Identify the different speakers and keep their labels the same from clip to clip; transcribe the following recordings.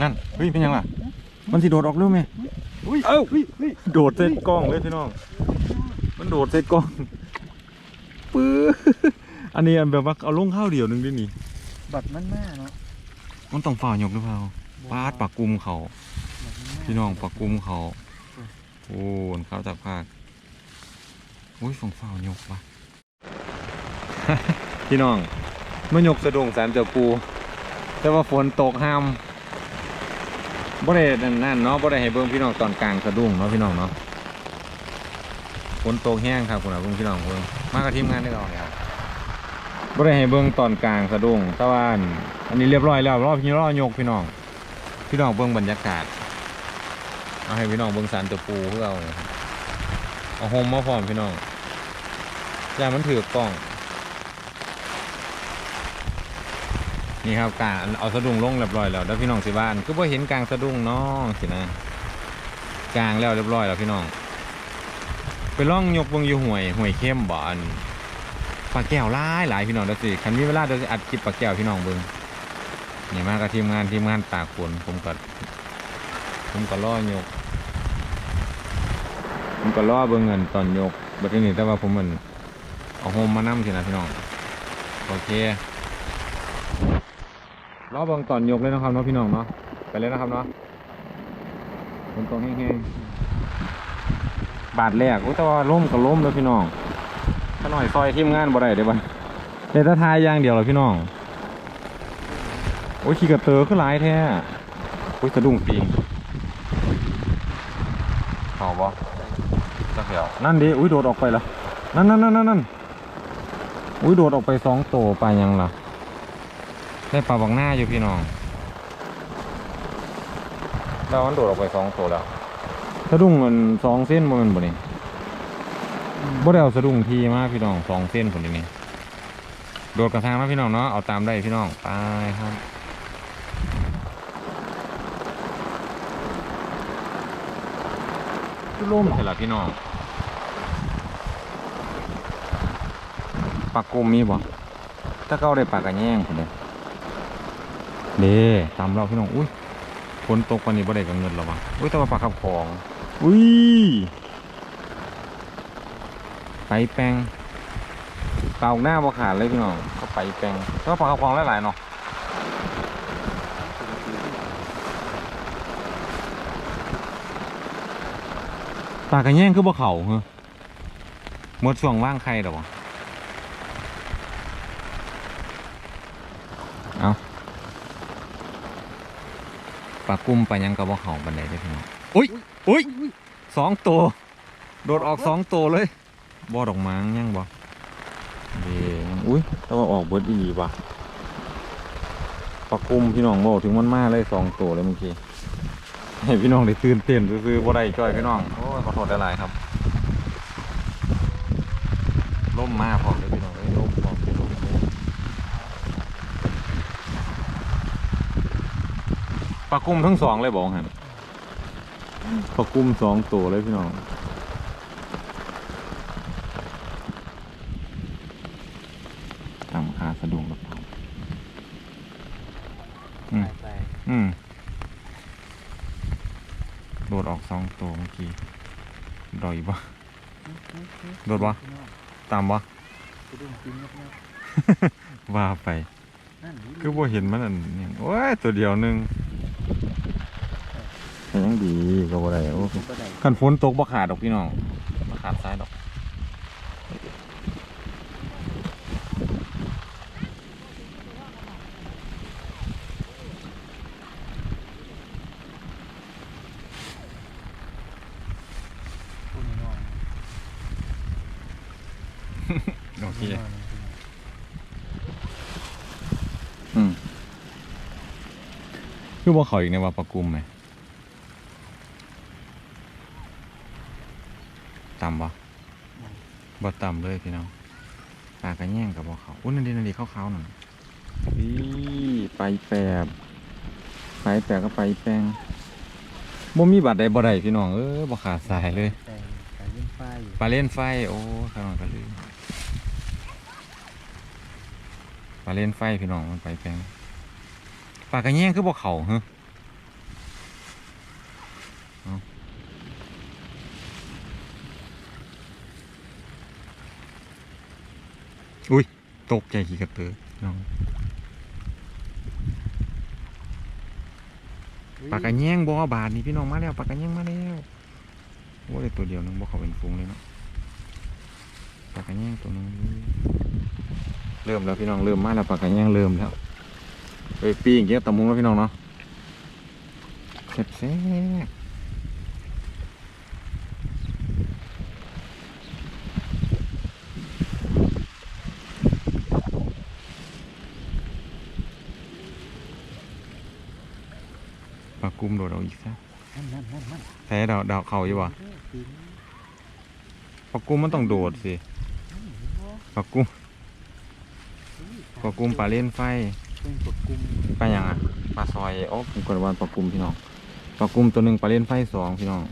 Speaker 1: นั่นเฮ้ยเป็นยังล่ะมันสิโดดออกเร็วไหม
Speaker 2: อุ้ย
Speaker 1: เอ้า
Speaker 2: เฮ้ยเฮ้ย
Speaker 1: โดดใส่กล้องเลยพี่น้อง มันโดดใส่กล้องปื้ออันนี้อันแบบว่าเอาลงข้าวเดียวหนึงด้วยนี่
Speaker 2: บัตรมันหน้าเนาะ
Speaker 1: มันต้องฝ่าหยกหรือเปล่าปาดปากกุมเขา
Speaker 2: บัตรมัหา
Speaker 1: พี่น้องปากกุมเขา โอ้นข้าวจับภาคอุ้ยฝงฝ่าหยกว่ะพี่น้องมันหยกสะดุ้งสามเจ้าปู แต่ว่าฝนตกห้าม บ่ได้นั่นนั่นเนาะบ่ได้ให้เบิ่งพี่น้องตอนกลางสะดุ้งเนาะพี่น้องเนาะฝนตกแห้งครับคุณอาเบิ่งพี่น้องเบิ่งมากับทีมงานได้ก่อนครับบ่ได้ให้เบิ่งตอนกลางสะดุ้งแต่ว่าอันอันนี้เรียบร้อยแล้วรอบพี่รอยกพี่น้อง พี่น้องเบิ่งบรรยากาศเอาให้พี่น้องเบิ่งสารเจ้าปูเพื่อเอาเนี่ยครับเอาโฮมมาพร้อมพี่น้องอย่ามันถือกล้อง นี่ครับกาเอาสะดุ้งลงเรียบร้อยแล้วแล้วพี่น้องสิบ้านก็บ่เห็นกลางสะดุ้งเนาะสินะกลางแล้วเรียบร้อยแล้วพี่น้อง ไปล่องยกเบิ่งอยู่ห่วยห่วยเข้มบ่อนปลาแก้วหลายหลายพี่น้องเดี๋ยวสิคันมีเวลาเดี๋ยวสิอัดคลิปปลาแก้วพี่น้องเบิ่งนี่มากับทีมงานทีมงานตากฝนผมก็ผมก็ล่อยก ผมก็ล่อเบิ่งเงินตอนยกบัดนี้แต่ว่าผมมันเอาโฮมมานํสินะพี่น้องโอเค รอบิ่งตอนยกเลยนะครับเนาะพี่น้องเนาะไปเลยนะครับเนาะฝนตกแห้งๆบาทแรกโอ้แต่ว่าล้มก็ล้มแล้วพี่น้องถ้าหน่อยซอยทีมงานบ่ได้เด้บ่เดี๋ยวทายอย่างเดียวเหรอพี่น้องโอ้ยขี่กระเตอขึ้นหลายแท้โอ้ยสะดุ้งปีงเขาบ่จักเดียวนั่นดิอุ้ยโดดออกไปแล้วนั่นนั่นนั่นนั่นอุ้ยโดดออกไปสองโตวไปยังล่ะ ได้ปลาบังหน้าอยู่พี่น้องเรามันโดดออกไปสองตัวแล้วสะดุ้งมันสองเส้นบนมันบ่นี่บ่ได้เอาสะดุ้งทีมากพี่น้องสองเส้นผลนี้โดดกระทางมาพี่น้องเนาะเอาตามได้พี่น้องไปครับล่มเสร็จแล้วพี่น้องปลากกมมีบ่ถ้าเขาได้ปลากระแยงคนเดีย เด้ตามเราพี่น้องอุ้ยฝนตกวันนี้บ่ได้กับเงินหรอวะอุ้ยแต่ว่าปลาขับของอุ้ยไปแปงเปล่าหน้าบ่ขาดเลยพี่น้องก็ไปแปงแต่ว่าปลาขับของหลายๆเนาะปลากระแยงคือบ่เข่าเหรอหมดช่วงว่างใครหรอวะเอา ปลากุ้มปลายังกระบอกเขาบันไดได้อพี่น้องอุ้ยอุ้ยสองตัว โดดออกสองตัวเลยบ่อดอกมังยังบ่เด้ยังอุ้ยแต่ว่าออกเบิดอีหลีว่ะปลากุ้มพี่น้องบอกถึงมันมาเลยสองตัวเลยเมื่อกี้ให้พี่น้องได้ตื่นเต้นซื้อๆบ่ได้จ้อยพี่น้องโอ้ยขอโทษหลายๆครับล่มมาพร้อมเลยพี่น้องเอ้ยล่มพร้อมล่ม ปลากุ้มทั้งสองเลยบอกหันปลากุ้มสองตัวเลยพี่น้องตามคาสะดุ้งกับเขาอืม
Speaker 2: ไป
Speaker 1: อืมโดดออกสองตัวเมื่อกี้ดอยบ่โดดวะตามบ่
Speaker 2: สะดุ้งจริงครับเนี่ย
Speaker 1: ว่าไป
Speaker 2: นั่น
Speaker 1: คือบ่เห็นมันอันนี้โอ้ยตัวเดียวหนึง แต่ยังดีก็บ่ได้โอ้
Speaker 2: ก็ได้
Speaker 1: กันฝนตกบ่ขาดดอกพี่น้องบ่ขาดซ้ายดอก
Speaker 2: พูดน้อย
Speaker 1: โอ
Speaker 2: ๆ
Speaker 1: เค
Speaker 2: น้อย
Speaker 1: อืมคือบ่เขาอีกในว่าปลากุมไหม ต่ำบ่บ่ต่ำเลยพี่น้องปลากระแย่งกับบ่เขาอุ้ยนั่นดีนั่นดีขาวๆนั่นอีไปแปบไปแปบก็ไปแปงบ่มีบัตรใดบ่ได้พี่น้องเออบ่ขาดสายเลย
Speaker 2: แต่แต่ยิ่งไฟอยู่
Speaker 1: ปลาเล่นไฟโอ้ข้างนอกก็ลืมปลาเล่นไฟพี่น้องมันไปแปลงปลากระแยงคือบ่เขาฮะ ตกใจขี้กระตือน้องปากกระแยงบ่บาทนี่พี่น้องมาแล้วปากกระแยงมาแล้วโอ้ได้ตัวเดียวนึงบ่เขาเป็นฟุ้งเลยเนาะปากกระแยงตัวนึงเริ่มแล้วพี่น้องเริ่มมาแล้วปากกระแยงเริ่มแล้วไปปีอย่างเงี้ยตะมุงแล้วพี่น้องเนาะแซ่บๆปลากุ้มโดดเอาอีกซะ
Speaker 2: นั่นนั่นนั่นนั่น
Speaker 1: แพ้ดาวดาวเขาอยู่บ่
Speaker 2: ปีน
Speaker 1: ปลากุ้มมันต้องโดดสิ
Speaker 2: นั่นเห็นบ่
Speaker 1: ปลากุ้ม
Speaker 2: อุ้ย
Speaker 1: ปลากุ้มปลาเล่นไฟ
Speaker 2: เป็นปลากุ้ม
Speaker 1: ปลาหยังอะปลาซอยโอ้ผมกดวันปลากุ้มพี่น้องปลากุ้มตัวหนึ่งปลาเล่นไฟสองพี่น้อง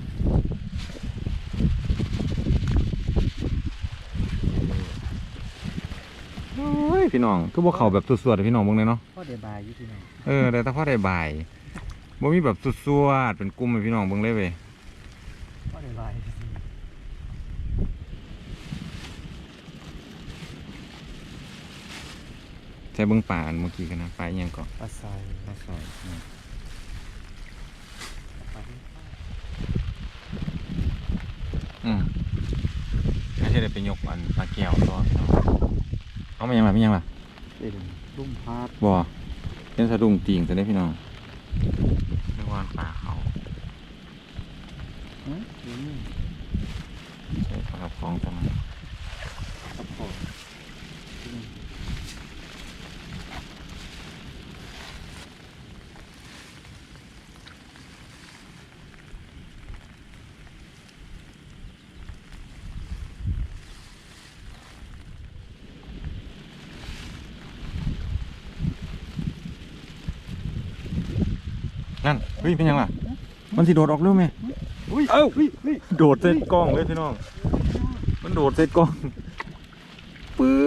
Speaker 1: โอ้ยพี่น้องคือพวกเขาแบบสุดๆอะพี่น้องเบิ่งเลยเนาะ
Speaker 2: พ่อเดบายอยู่ที่ไหน
Speaker 1: เออแต่ถ้าพอได้บ่าย บ่มีแบบสุดๆเป็นกลุ่มให้พี่น้องเบิ่งเลยเว้ย
Speaker 2: พ่อเดบายที่นี่
Speaker 1: ใช้เบิ่งป่าอันเมื่อกี้กันนะป่าอหยังก็
Speaker 2: ปลาซอย
Speaker 1: ปลาซอยอืม
Speaker 2: ปลาเล่นไฟ
Speaker 1: อืมไม่ใช่ได้ไปยกอันปลาแก้วต่อพี่น้องเอามายังล่ะไม่ยังล่ะ
Speaker 2: เป็นลุ่มพาด
Speaker 1: บ่เป็นสะดุ้งตีงจะได้พี่น้อง เรียกว่าป่าเขา
Speaker 2: ฮะเดี๋ยวนี่
Speaker 1: ใช้ปลากระพองจัง
Speaker 2: กระป๋อง นั่
Speaker 1: นเฮ้ยเป็นยังล่ะมันสิโดดออกเร็วไหม
Speaker 2: อุ้ย
Speaker 1: เอ้า
Speaker 2: อุ้ยอุ้ย
Speaker 1: โดดเส้นกล้องเลยพี่น้อง มันโดดเส้นกล้องปื้อ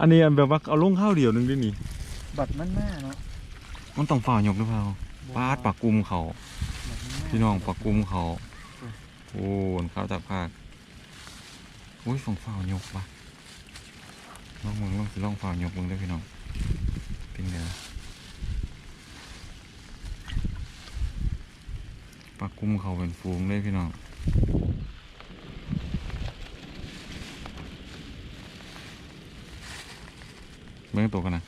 Speaker 1: อันนี้อันแบบว่าเอาลงข้าวเดียวหนึงด้วยนี่
Speaker 2: บัตรมันหน้าเนาะ
Speaker 1: มันต้องฝ่าหยกหรือเปล่าปาดปากกุมเขา
Speaker 2: บัตรมัหา
Speaker 1: พี่น้องปากกุมเขาโอ้นข้าวจากภาคอุ้ยสองฝ่าหยกว่ะลองมึงลองสิลองฝ่าหยกมึงด้วยพี่น้องเป็นไงล่ะ ปากกุมเขาเป็นฟูงเลยพี่น้องเบิ่งตัวกันนะ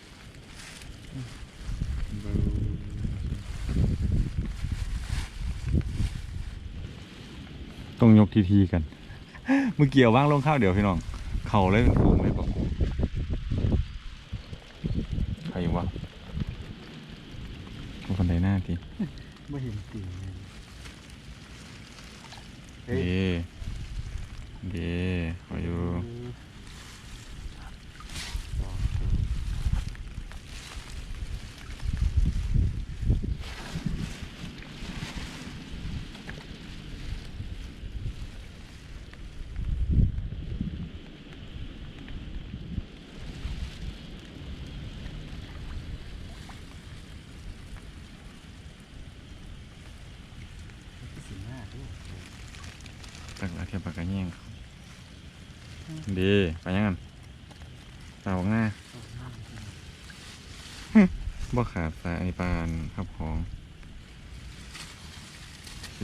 Speaker 1: ต้องยกทีทีกัน มื่อกี้เอาว่างลงข้าวเดี๋ยวพี่น้อง เข่าเลยเป็นฟูงเลยบอกใครวะคนใดหน้าที
Speaker 2: ไม่เห็นตี นเลย
Speaker 1: เดเดขออยู่
Speaker 2: สองตัว ที่สีหน้าด้วย
Speaker 1: ตักอาเทียบปากกระแยงเขาเดไปยังกันตาบอกหน้า บ่ขาดสายอันนี้ปานครับของโอเค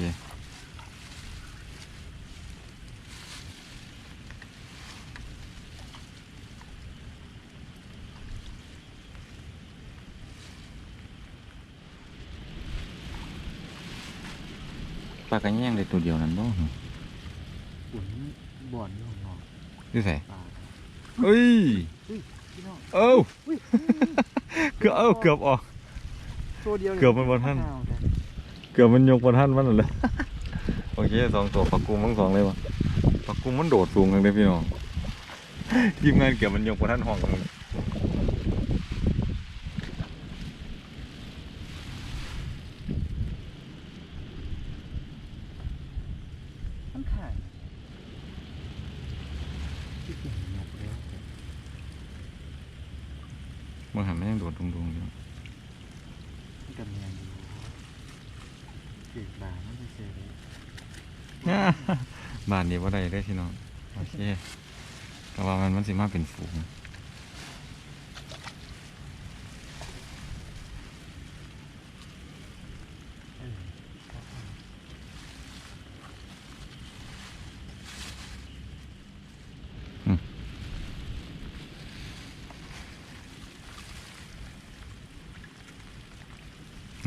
Speaker 1: ปลากระแยงได้ตัวเดียวนั่นบ่
Speaker 2: อุ่นบ่อนอยู่ข้างนอก
Speaker 1: ดูใส่
Speaker 2: ปลา
Speaker 1: เอ้ย
Speaker 2: พี่น้อง
Speaker 1: เอ้า
Speaker 2: อุ้ย
Speaker 1: เกือบเอ้าเกือบออก
Speaker 2: ตัวเดียว
Speaker 1: เกือบมันบ่ทัน
Speaker 2: เอาแต่
Speaker 1: เกือบมันยกบนท่านมันนั่นเลยโอเคสองตัวปักกุมทั้งสองเลยวะปักกุมมันโดดสูงกันเลยพี่น้องทีมงานเกือบมันยกบนท่านห้องกันเลย
Speaker 2: มันขาดที่เก่งหมดแล้วแต่
Speaker 1: บางหันมันยังโดดดุงๆอยู่
Speaker 2: ที่กำลังอยู่เก่งบามันไม่เสียเลย
Speaker 1: บ้านนี้ว่าได้ได้อพี่น้องโอเคแต่ว่ามันมันสิมาเป็นฝูง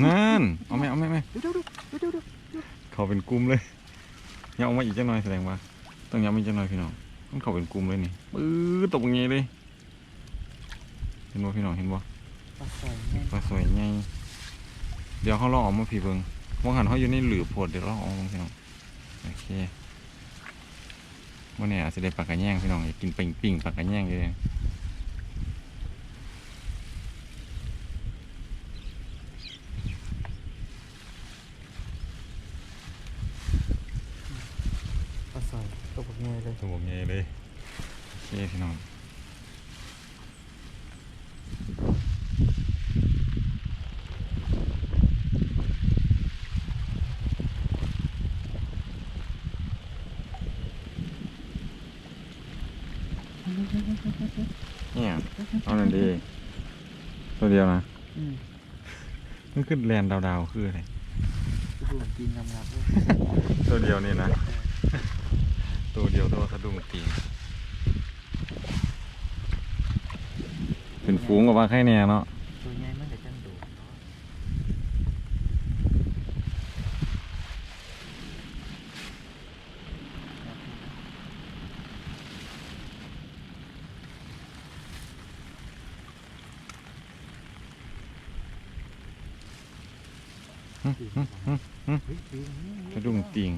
Speaker 1: นั่นเอาไหมเอาไหมเอาไหม
Speaker 2: ดูดูดูดูดูดู
Speaker 1: เขาเป็นกลุ่มเลยยังเอามาอีก จังหน่อยแสดงว่าต้องยังมีจังหน่อยพี่น้องมันเขาเป็นกลุ่มเลยนี่ปื้อตกอย่างงี้เลยเห็นบ่พี่น้องเห็นบ่
Speaker 2: ปลาใส่แม่
Speaker 1: ปลาสวยไงเดี๋ยวเขาลองเออกมาพี่เบิงว่างหันเขาอยู่ในหลืบโพดเดี๋ยวเราเอามาพี่น้องโอเควันนี้อาจจะได้ปลากระแยงพี่น้องอยากกินปิ่งปิ่งปลากระแยงเลย
Speaker 2: ปลาใส่ตัวแบบนี้เลย
Speaker 1: ตัวผมใหญ่เลยโอเคพี่น้องเนี่ยเอาหน่อยดี ตัวเดียวนะ
Speaker 2: อืม
Speaker 1: มันขึ้นแลนดาวๆคืออะไร
Speaker 2: ดูดูกินงามๆด้วย
Speaker 1: ตัวเดียวนี่นะ ตัวเดียวตัวสะดุ้งตีนเป็นฝูงกับว่าไข่แน่เนาะ
Speaker 2: ตัวใหญ่มันจะจังโดดเนาะ
Speaker 1: หึหึหึหึ
Speaker 2: เฮ้ยปีนี้
Speaker 1: สะดุ้งตีง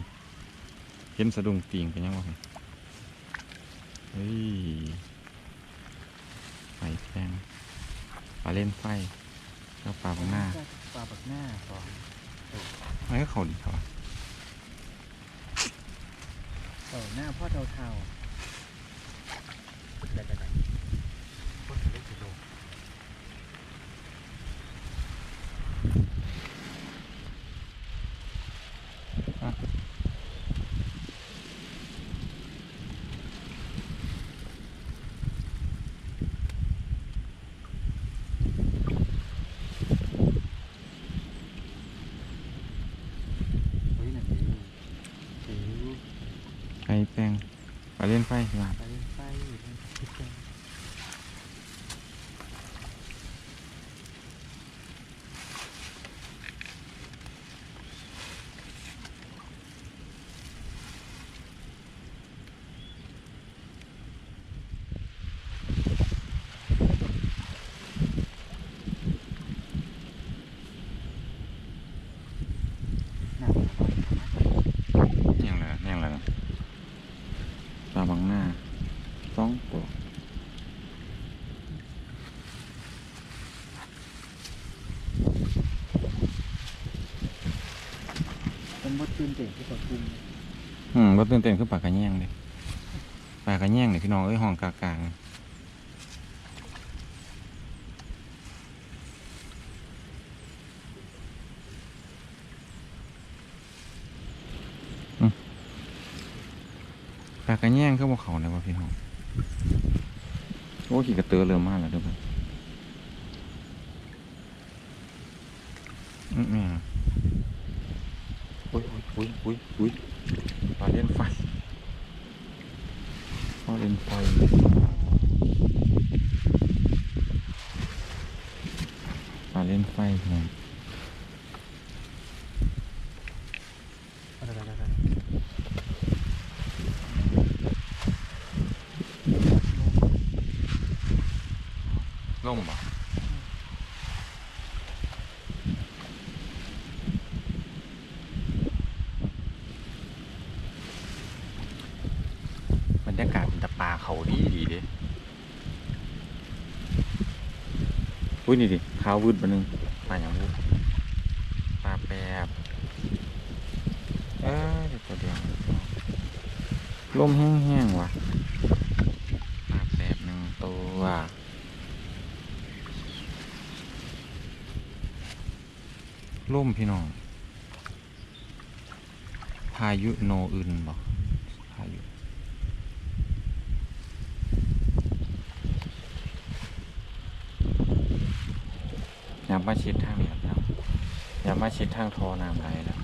Speaker 1: เห็น สะดุ้งตีงเป็นยังไงเฮ้ยไฟแทงปลาเล่นไฟแล้วปลาบางหน้า
Speaker 2: ปลาบักหน้าก่อน
Speaker 1: ไม่ก็เขาดีครับ
Speaker 2: เออหน้าพ่อเทาๆได้ได้ได้พ่อจะเล็กจะโล เฮ้ยนั่นดิสิว
Speaker 1: ไข่แปงปลาเล่นไฟใช่ไหม
Speaker 2: ไปเล่นไฟอยู่ในพิษกัน หนัก
Speaker 1: ยังไงยังไงปลาบางหน้าสองตัว
Speaker 2: เป็นมดตื่นเต้นที่กดกุม
Speaker 1: อืมรถตื่นเต้นคือปากกระแยงเลยปากกระแยงเนี่ยพี่น้องเอ้ยห้องกากางปากกระแยงคือบ่เขาเนี่ยวะพี่น้องโอ้ขี่กระเตือเริ่มมากแล้วด้วยอืมแม่ย อุ้ยอุ้ยอุ้ยปลาเล่นไฟปลาเล่นไฟปลาเล่นไฟพี่น้อง
Speaker 2: อะไรอะไรอะไร
Speaker 1: ล่มบ่บรรยากาศเป็นตะปลาเขาดีดีเด้ อุ้ยนี่ดิขาววืดมานึงปลาอย่างวูปลาแปบเอ้ยเดี๋ยวตัวเดียวลมแห้งๆว่ะปลาแปบหนึ่งตัวล่มพี่น้อง พายุโนอื่นบอกพายุอย่ามาชิดทางนี้ครับ อย่ามาชิดทางทอน้ำไหลแล้ว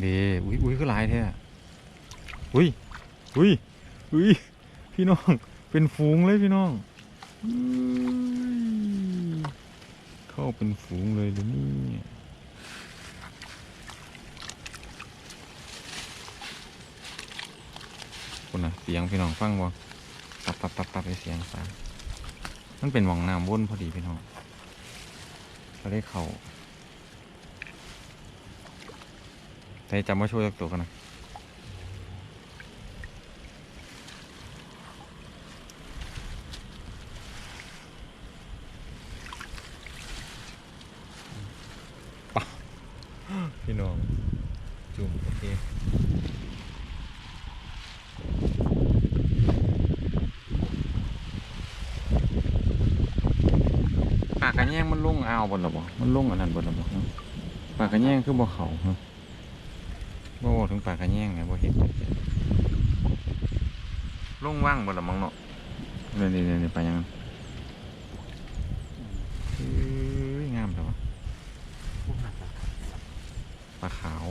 Speaker 1: เดอุ้ยอุ้ยก็หลายแท้อะอุ้ยอุ้ยอุ้ยพี่น้อง เป็นฝูงเลยพี่น้องเข้าเป็นฝูงเลยเดี๋ยวนี้คุณนะเสียงพี่น้องฟังบ่ ตับตับตับตับไปเสียงสามันเป็นหมองน้ำวนพอดีพี่น้องก็ได้เข่าแต่จำว่าช่วยตัวกันนะพี่น้องจุ่มโอเค ปาแยงมันลงอ่าวบนหรอบมันลงอันนั้นบนหรอบ่เนาะปากระแยงคือบ่เขาฮะบ่ถึงปากกระแยงไงบ่เห็นลงว่างบนหรอมังเนาะนี่นี่นี่ไปยังนั้นเฮ้ยงามแต่ว่า
Speaker 2: พวกหนักอะ
Speaker 1: ปลาขาว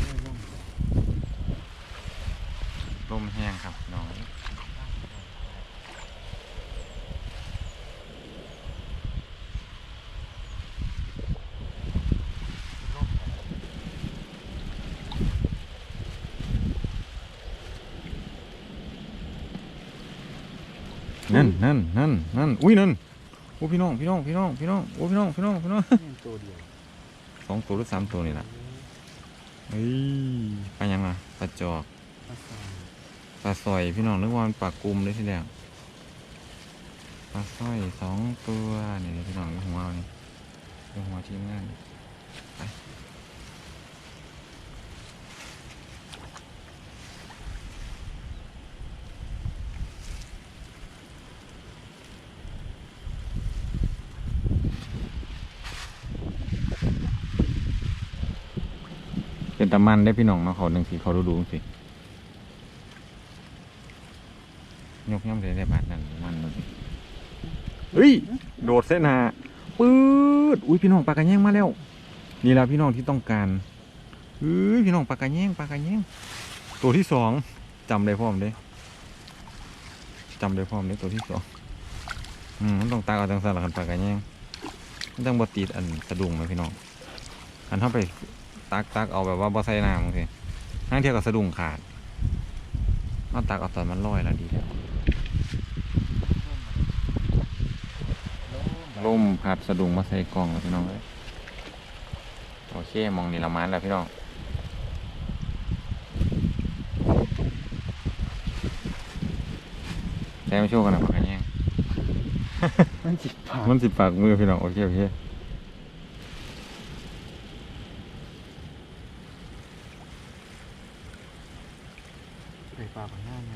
Speaker 2: ไม่ลง
Speaker 1: ลมแห้งครับน้อง นั่นนั่นนั่นนั่นอุ้ยนั่นโอ้พี่น้องพี่น้องพี่น้องพี่น้องโอ้พี่น้องพี่น้องพี่น้อง
Speaker 2: นี่ตัวเดียว
Speaker 1: สองตัวหรือสามตัวนี่แหละเฮ้ยปลายังอะปลาจอก
Speaker 2: ปลาซอย
Speaker 1: ปลาสร้อยพี่น้องนึกว่ามันปลากลุ่มเลยทีเดียวปลาสร้อยสองตัวนี่พี่น้องอยู่หัวเอานี่อยู่หัวทีมงานไป เป็นตะมันได้พี่น้องเนาะเขาหนึ่งสีเขาดูดูสิยกย่ำใส่ได้บาทนั่นมันเลยเฮ้ยโดดเส้นหาปื๊ดอุ้ยพี่น้องปลากระแยงมาแล้วนี่แหละพี่น้องที่ต้องการเฮ้ยพี่น้องปลากระแยงปลากระแยงตัวที่สองจำได้พร้อมเด้จำได้พร้อมเด้ตัวที่สองอืมมันต้องตากเอาจังสันละกันปลากระแยงมันต้องบติดอันสะดุ้งไหมพี่น้องอันเข้าไป ตักตักเอาแบบว่าบ่ใส่น้ำจังซี่ห้างเทียบกับสะดุ้งขาดเอาตักเอาตอนมันลอยแล้วดีแล้วล่มพัดสะดุงมาใส่กล่องแล้วพี่น้องเลยโอเคมองนี่ละมันแล้วพี่น้องแต่ไม่โชว์กันนะปากกันแย่ง
Speaker 2: มันจิบปาก
Speaker 1: มันสิปากมือพี่น้องโอเคโอเค
Speaker 2: ใส่ปลาแบบง่ายไง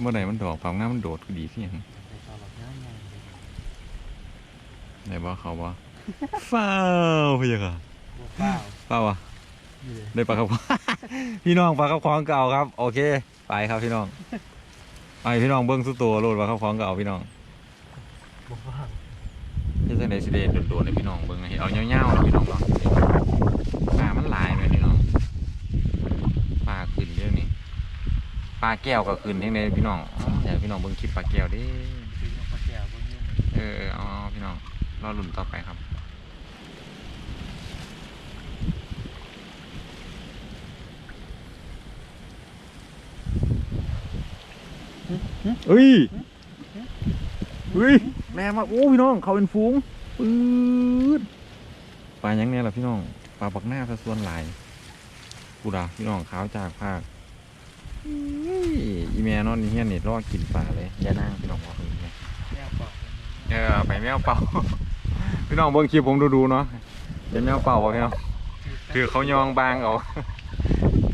Speaker 1: เมื่อไหร่มันดอกปากหน้ามันโดดก็ดีสิยัง
Speaker 2: ใส่ปลาแบบง่ายไง
Speaker 1: ไหนบอกเขาว่าฟ้าวพี่ยังค่ะ
Speaker 2: บัวเปล่า
Speaker 1: ฟ้าวะ
Speaker 2: นี่เลย
Speaker 1: ได้ปลาครับ พี่น้องปลาครับคล้องเก่าครับ โอเค ไปครับพี่น้องไปพี่น้องเบิ้งสุดตัวโลดปลาครับคล้องเก่าพี่น้อง
Speaker 2: บัวเปล่า
Speaker 1: ที่จะได้สิเดนโดดๆในพี่น้องเบิ่งให้เอาเงาๆนะพี่น้องเนาะปลามันหลายเลยพี่น้องปลาขึ้นเรื่องนี้ ปลาแก้วก็ขึ้นทั้งในพี่น้องอ๋อเดี๋ยวพี่น้องเบิ่งคลิปปลาแก้วดิเออเออเอาพี่น้องรอลุ่นต่อไปครับเอ้ยเฮ้ยแม่มาโอ้พี่น้องเขาเป็นฝูงปื๊ดปลายังเนี่ยล่ะพี่น้องปลาปักหน้าซะส่วนหลายกูดาพี่น้องขาวจากภาค อุ้ยอีเมียนอนนี่เฮียนนี่รอกินปลาเลยอย่านั่งพี่น้องบอกคนนี้
Speaker 2: แก้วเป่า
Speaker 1: เออไปแมวเป่า พี่น้องเบิ่งคลิปผมดูๆเนาะเป็นแมวเป่าบ่พี่น้องคือเขายองบางเอา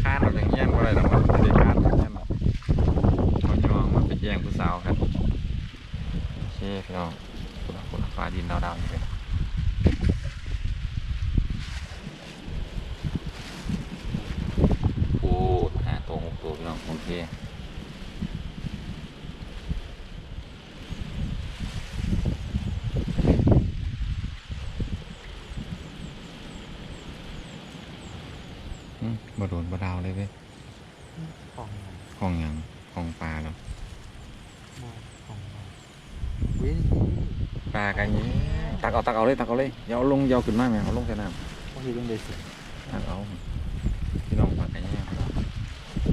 Speaker 1: ข้านออกอย่างเงี้ยบ่ได้ดอกมันไม่ได้ข้านอย่างเงี้ยหรอกเขายองมันเป็นแย่งผู้สาวครับโอเคพี่น้องคุณคุณฟ้าดินดาวๆอยู่เลยโอ้ห้าตัวหกตัวพี่น้องโอเค อืมบ่โดนบ่ดาวเลยเว้ย
Speaker 2: ของหยัง
Speaker 1: ของหยัง ของปลาแล้ว
Speaker 2: บ่ของบ่เว้ย
Speaker 1: ปลากันนี้ตักเอาตักเอาเลยตักเอาเลยอย่าเอาลงอยาวขึ้นมากไหมเอาลงใส่น้
Speaker 2: บ่เฮ็ดจังได๋สิำ
Speaker 1: ตักเอาพี่น้องปลากันแย่ง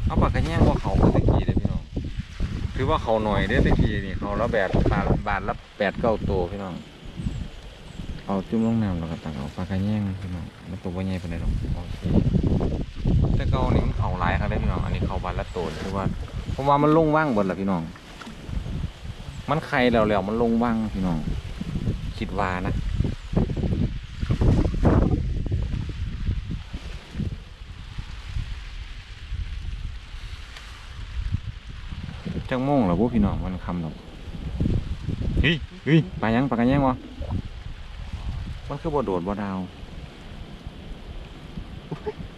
Speaker 1: เอาปลากันแย่งว่าเขาก็ตะกี้เลยพี่น้องถือว่าเขาหน่อยเด้อตะกี้นี่เขาละแบดปลาบาทละแปดเก้าตัวพี่น้องเอาจุ่มลงน้ำแล้วก็ตักเอาปลากันแย่งพี่น้องมันตัวว่าใหญ่ปานใดหรอกโอเคแต่เก่านี่มันเขาหลายครับเลยพี่น้องอันนี้เขาบาทละตัวคือว่า ผมว่ามันลงว่างเบิดละพี่น้อง มันไข่แล้วแล้วมันลงว่างพี่น้อง คิดว่านะจังโมงเหรอพวกพี่น้องมันคำหรอกเฮ้ยเฮ้ยปลายังปลากันยังวะมันคือบ่โดดบ่ดาว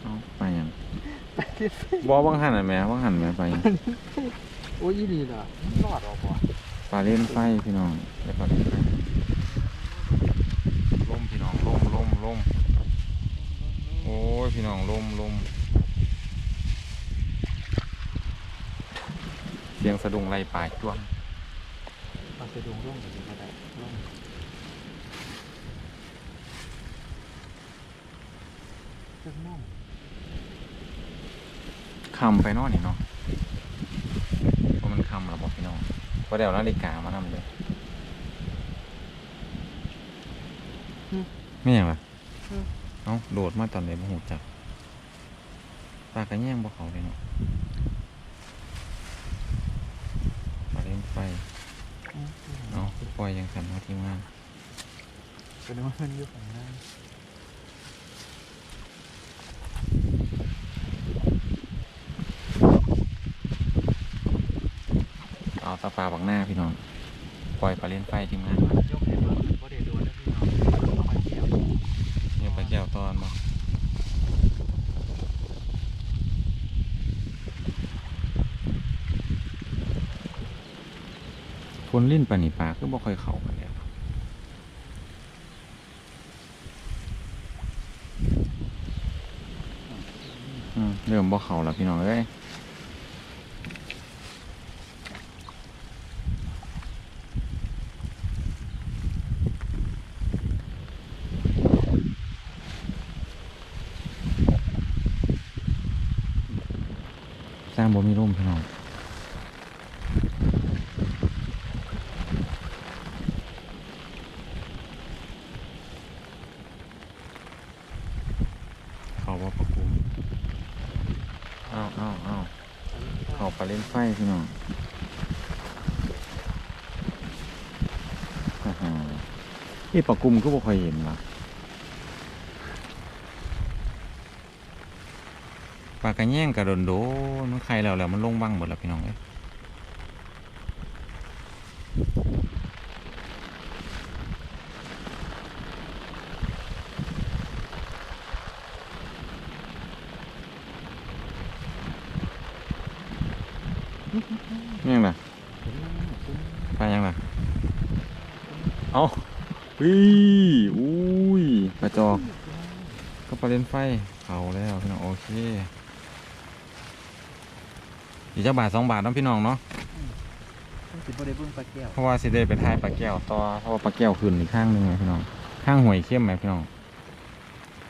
Speaker 1: เอาปลายัง
Speaker 2: ไปเฮ็ด
Speaker 1: บ่บังหันอะแหม่บังหันแหม่ปลายัง
Speaker 2: โอ้ยอีหลีล่ะรอดออกบ่
Speaker 1: ปลาเล่นไฟพี่น้องเดี๋ยวปลาเล่นไฟล่มพี่น้องล่มล่มล่มโอ้ยพี่น้องล่มล่มเสียงสะดุ้งไล่ปลาจ้วง
Speaker 2: เอาไปดงร่องกันก็ได้ร่องจักม่อง
Speaker 1: คำไปเนอนนี่เนาะเพราะมันคำหรอบอกพี่น้องเพราะเดี๋ยวนาฬิกามานำเลยไม่อย่างละเอ้าโดดมาตอนไหนบ่หูจักปลากระแย่งบ่เขาเลยเนาะปลาเล่นไฟเอ้าคือปล่อยยังสันมาทีมงาน
Speaker 2: ก็นึกว่ามันอยู่ฝั่งนั้นา
Speaker 1: ตาปลาบักหน้าพี่น้อง ปล่อยปลาเล่นไฟทีมงาน
Speaker 2: ยกให้เนี่ยว
Speaker 1: เนี่ยปลาแก้วตอนบ่คนลิ้นปลานี่ปลาคือบ่ค่อยเข้ากันแล้วเริ่มบ่เข่าแล้วพี่น้องเอ้ย สร้างบ่มีร่มพี่น้องเขาว่าประกุมอ้าวอ้าวอ้าวเขาไปเล่นไฟพี่น้องอ่าฮะนี่ปลากุมก็บ่ค่อยเห็นว่ะ ลากระแยงกระโดนโดนมันใครแล้วแล้วมันลงบ้างหมดแล้วพี่น้องเอ้ยยังล่ะปยังล่ะเอาอุ้ยอุ้ยกระจอกก็ปลาเล่นไฟเขาแล้วพี่น้องโอเค อีกจะบาทสองบาทเน้องพี่น้องเนาะ
Speaker 2: ต้องสิบ่ได้เบิ่งปลาแก้ว
Speaker 1: เพราะว่าสิได้ไปถ่ายปลาแก้วต่อเพราะว่าปลาแก้วขึ้นอีกข้างหนึ่งไงพี่น้องข้างหวยเข้มไหมพี่น้อง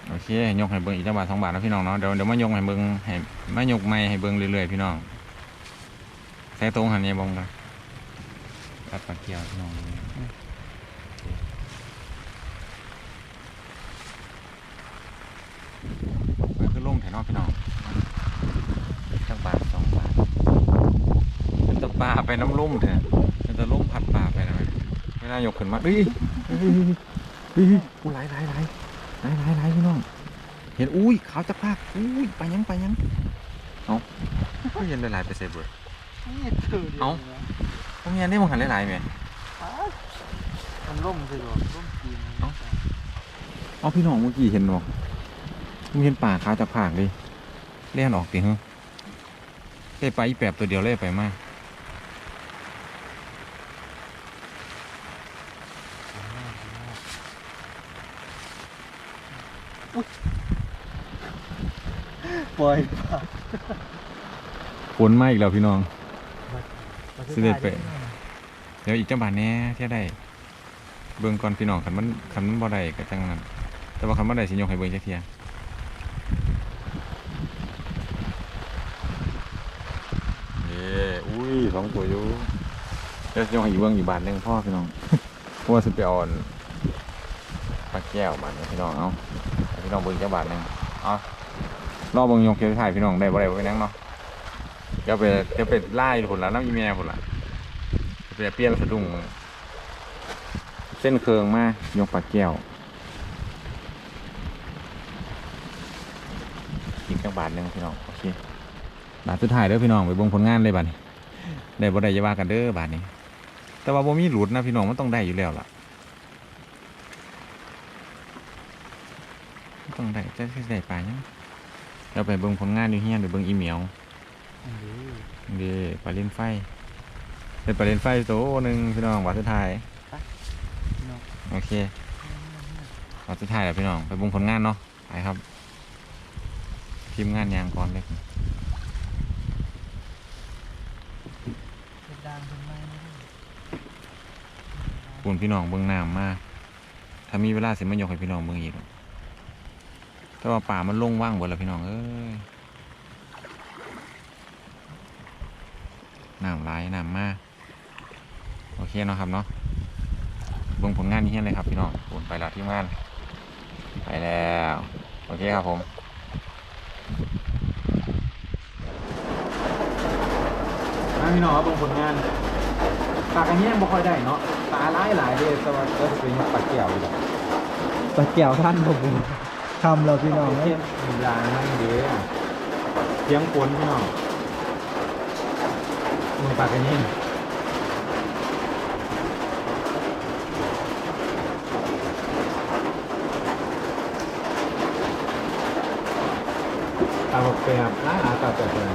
Speaker 1: โอเคยกให้เบิ้งอีกจะบาทสองบาทเนาะพี่น้องเนาะเดี๋ยวเดี๋ยวมายกให้เบิ้งให้มายกไม้ให้เบิ้งเรื่อยๆพี่น้องใส่ตรงหันเนี่ยบงกันตัดปลาแก้วพี่น้องมันคือล่มแถวนอกพี่น้องจักบาทสองบาท เป็นตะป ลาไปน้ำลุ่มเถอะเป็นตะลุ่มพัดปลาไปนะไม่น่ายกขึ้นมาเฮ้ยเฮ้ยเฮ้ยเฮ้ยอู้ไหลไหลไหลไหลไหลไหลพี่น้อง เห็นอุ้ยขาวจะพากอุ้ยไปยังไปยังเอาก็เห็นหลายๆไปเสยเบิด
Speaker 2: นี่เธอดีย
Speaker 1: เอาต้องเห็นได้มองหันหลายๆไหม
Speaker 2: อ้ามันล่มสิโดนล่มกิน
Speaker 1: เอาเอาพี่น้องเมื่อกี้เห็นบอกมึงเห็นป่าขาวจะพากเลยเล่นออกติฮะเล่ไปอีแปบตัวเดียวเล่ไปมาก
Speaker 2: ปล่ อย
Speaker 1: ฝนมาอีกแล้วพี่น้อง สิได้ไป เดี๋ยวอีกจังบาทแหน่เที่ยได้ เบิ่งก่อนพี่น้องคันมันคันมันบ่ได้ก็จังนั้น แต่ว่าคันบ่ได้สิยกให้เบิ่งจักเที่ยเย้อุ้ยสองตัวอยู่เดี๋ยวสิยกให้อีกเบิ่งอีกบาทหนึงพ่อพี่น้อง เพราะว่าสิไปเอาอนปลาแก้วบาทหนึงพี่น้องเอาให้พี่น้องเบิ่งจักบาทหนึงเอา รอบิ่งยกเที่ยวถ่ายพี่น้องได้บ่ได้บ่ไปนั่งเนาะเดี๋ยวไปเดี๋ยวไปไล่พุ่นละน้ำอีแม่พุ่นละเปลี่ยนเปลี่ยนสะดุ้งเส้นเคืองมายกปลาแก้วอีกจังบาทหนึ่งพี่น้องโอเคบาทสุดท้ายเด้อพี่น้องไปเบิ่งผลงานเลยบาทนี้ได้บ่ได้อย่าว่ากันเด้อบาทนี้ แต่ว่าบ่มีหลุดนะพี่น้องมันต้องได้อยู่แล้วล่ะมันต้องได้จะได้ปลายัง เราไปเบิ่งผลงานอยู่เฮียนไปเบิ่งอีเหมียว
Speaker 2: อันนี้
Speaker 1: เดีปลาเล่นไฟเป็นปลาเล่นไฟตัวหนึ่งพี่น้องวัดสุดท้าย
Speaker 2: เนาะ
Speaker 1: โอเควัดสุดท้ายแล้วพี่น้องไปบุงผลงานเนาะไปครับทีมงานยางก่อนเลย
Speaker 2: เฮ็ดดังขึ้นมาไม่ได้
Speaker 1: ปุ่นพี่น้องเบิ้งน้ำมากถ้ามีเวลาสิมายกให้พี่น้องเบิ้งอีกหรอก แต่ว่าป่ามันลงว่างหมดแล้วพี่น้องเอ้ยน้ำไหลายน้ำมากโอเคเนาะครับเนาะเบิ่งผลงานนี้เลยครับพี่น้องปุ่นไปแล้วทีมงาน ไปแล้ว โอเคครับผมมาพี่น้องครับเบิ่งผลงานปลากันแย่งบ่ค่อยได้เนาะปลาหลายหลายเด้แต่ว่าก็จะเป็นปลาเกี่ยวอยู่ดอก
Speaker 2: ปลาแก้วท่านผม ทำเราพี่น้อง
Speaker 1: เทียมมีลางนั่นเด้อเทียงฝนพี่น้องมึงปากกันแย่งตาบอกแบบล้างหาตาแบบเลย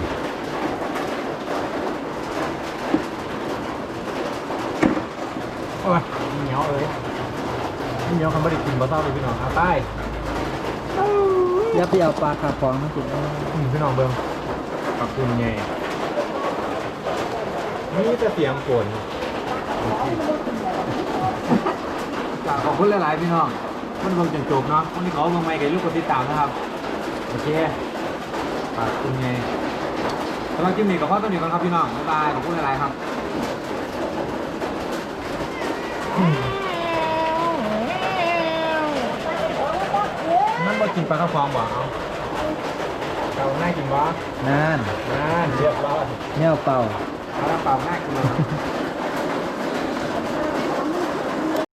Speaker 1: โอ้ยเหนียวเลยเหนียวคำบริกินบะเต้าเลยพี่น้องเอาไป
Speaker 2: อย่าไปเอาปลาขาฟองมากินเอา
Speaker 1: อืมพี่น้องเบิ้งขอบคุณไงนี่จะเสียงฝนขอบคุณหลายๆพี่น้องมันเบิ่งจนจบเนาะวันนี้ขอเบิ่งใหม่กับลูกกดติดตามนะครับ โอเคขอบคุณไงสำหรับคลิปนี้กับพ่อต้นอยู่กันครับพี่น้องบ๊ายบายขอบคุณหลายๆครับ มันบ่ กินปลากระฟองบ่เอาเราน่ากินบ่
Speaker 2: นั่น
Speaker 1: น่นเรียบร้อย
Speaker 2: เนวเป่า
Speaker 1: เอาละเปล่าน่ากิน